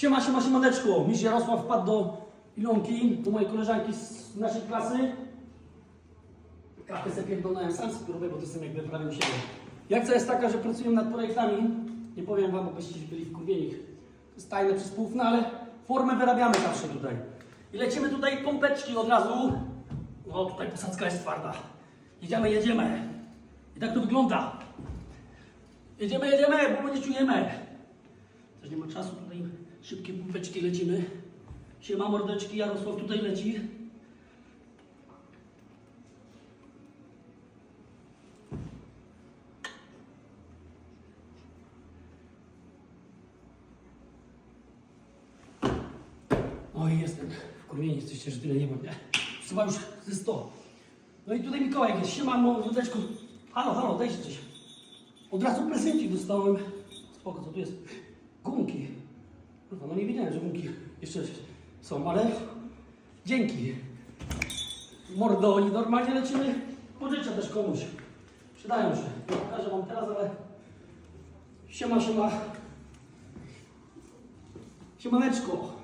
Siema, siema, siemaneczko. Miś Jarosław wpadł do Ilonki, do mojej koleżanki z naszej klasy. Kawkę sobie pierdolnąłem sam robię, bo to jestem jakby prawie u siebie. Jakcja jest taka, że pracuję nad projektami. Nie powiem wam, bo byście byli wkurwieni. To jest tajne przez pół, no ale formę wyrabiamy zawsze tutaj. I lecimy tutaj pompeczki od razu. No tutaj posadzka jest twarda. Jedziemy, jedziemy. I tak to wygląda. Jedziemy, jedziemy, bo nie czujemy. Czasu, tutaj szybkie pompeczki lecimy. Siema mordeczki, Jarosław tutaj leci. Oj, jestem wkurwieni, jesteście, że tyle nie mam, nie? Chyba już ze 100. No i tutaj Mikołaj jest. Siema, mordeczku. Halo, halo, dajcie coś. Od razu prezenci dostałem. Spoko, co tu jest? Gumki. Kurwa, no nie wiedziałem, że gumki jeszcze są, ale dzięki. Mordo, i normalnie lecimy. Pożyczę też komuś. Przydają się. Nie pokażę wam teraz, ale siema, siema. Siemaneczko.